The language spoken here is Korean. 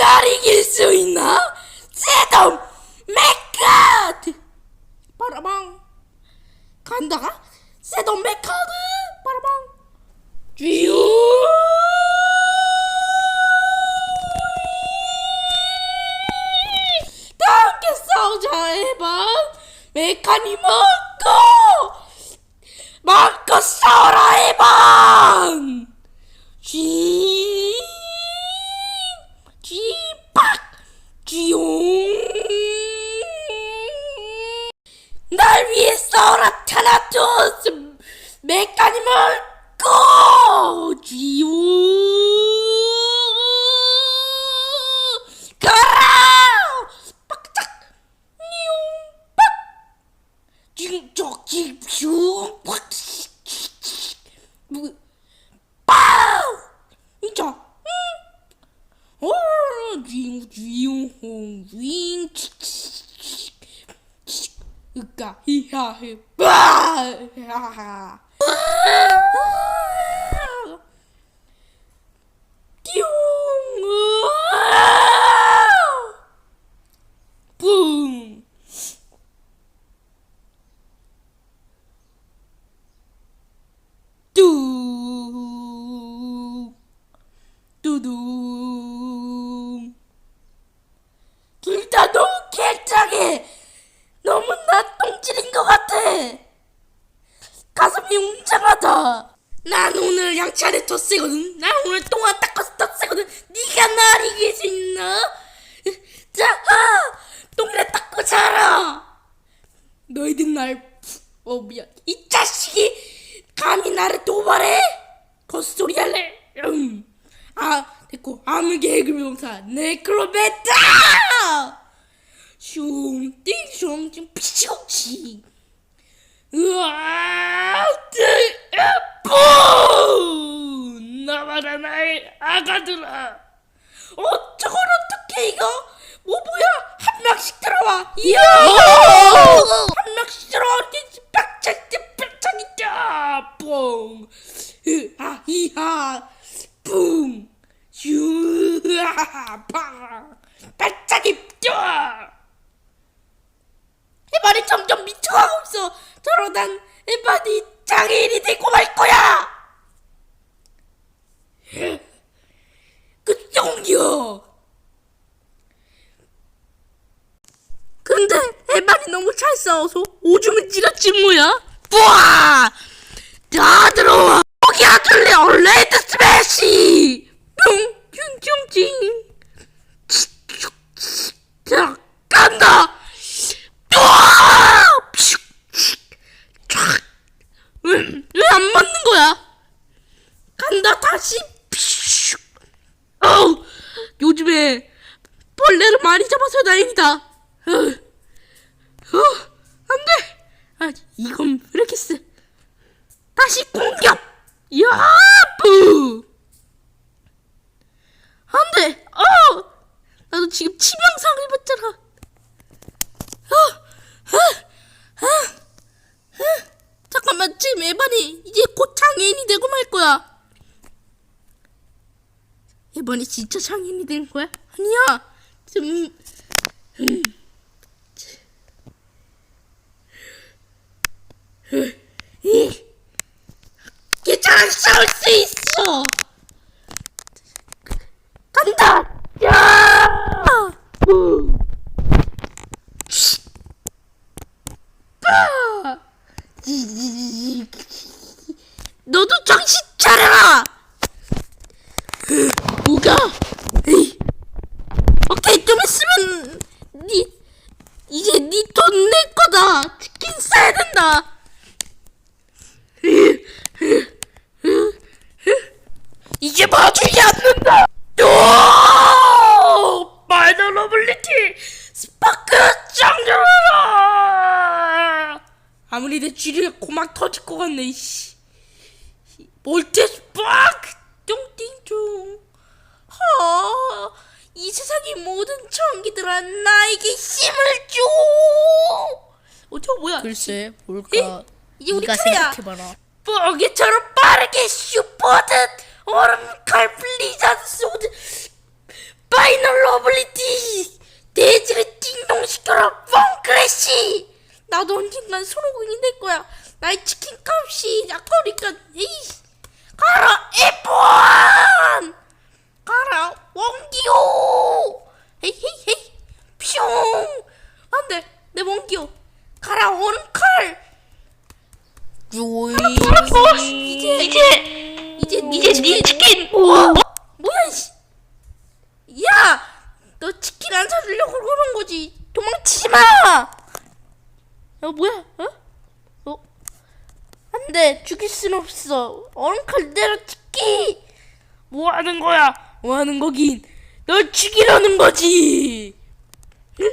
날 이길 수 있나? 세돔 메카드! 빠라방! 간다 세돔 메카드! 빠라방! 쥐우! 다 함께 싸우자 해봐 메카니 먹고! 먹고 싸워라 해봐 쥐 쥐팍 쥐용 날 위해 싸워라 타나토스 메카니멀 고 쥐용 가라 빡짝 니용 빡 징적 징슈 팍 뭐, 빠우 진짜 응. 어, 쥐용 쥐용 쥐용 빠! 하하. 띠용! 뿡 뚜 뚜둥 둘다 너무 개짱해 너무 나 똥질인 것 같아 가슴이 웅장하다 난 오늘 양치하래 더 세거든 난 오늘 똥안 닦아서 더 세거든 네가 날 이길 수 있나? 자, 아! 똥이나 닦고 자라 너희들 날, 어, 미안. 이 자식이 감히 나를 도발해? 헛소리 할래? 음. 아, 됐고. 아무개 해글명사, 네크로베타! 슝, 띵, 슝, 띵, 피치고치. 으아, 띵, 뿜! 나와라, 나의 아가들아. 어, 저걸 어떻게 이거? 뭐 뭐야? 한 명씩 들어와. 이야! 한 명씩 들어와. 빡짝, 빡짝이다. 뽕. 으아, 이하. 뿡. 슈아, 팡. 빡짝이 뛰어. 해발이 점점 미쳐가고 있어. 저러단 해발이 장애인이 되고 말 거야. 그 쫑겨. 근데 해발이 너무 잘 싸워서 오줌은 찌렸지 뭐야? 뿌아! 다 들어와! 거기 아들레 레드 스매시! 뿅! 뿅뿅찡! 자, 간다! 뿌아! 왜 안 맞는 거야? 퓨. 어우 요즘에 벌레를 많이 잡아서 다행이다. 어, 어 안 돼. 아 이건 세? 다시 공격! 야뿌 안돼. 어! 나도 지금 치명상 입었잖아. 어, 어, 어, 어. 잠깐만 지금 에반이 이제 곧 장애인이 되고 말 거야 이번에 진짜 장인이 된 거야? 아니야. 좀 음. 이. 괜찮아 싸울 수 있어. 간다. 야. 너도 정신 차려라. 뭐가? 에이. 오케이 좀 있으면 니 이제 니 돈 낼 거다. 치킨 싸야 된다. 이제 봐주지 않는다. 오! 마이너 러블리티 스파크 짱겨라. 아무리 내 쥐리가 고막 터질 것 같네. 이씨. 몰테 스파크 뚱띵뚱. 허, 이 세상의 모든 전기들아 나에게 힘을 줘. 어, 저 뭐야? 글쎄 뭘까 에? 이제 우리 네가. 생각해봐라 뻐개처럼 빠르게 슈퍼듯 얼음칼 블리자드 소드 파이널 러블리티 돼지를 띵동시켜라 펑크래시 나도 언젠간 소로공이 될 거야. 나의 치킨 값이 약하니까 에이 가라 에포안 가라 원기호. 헤이헤이헤이. 뿅 안돼 내 원기호. 가라 원칼. 이제. 이제. 이제 네 치킨. 어? 뭐야 이씨. 야 너 치킨 안 사주려고 그러는 거지. 도망치지 마. 어, 뭐야? 어? 어? 안돼. 죽일 순 없어. 얼음칼 내려 치키 뭐 하는 거야? 뭐 하는 거긴? 널 죽이려는 거지. 으.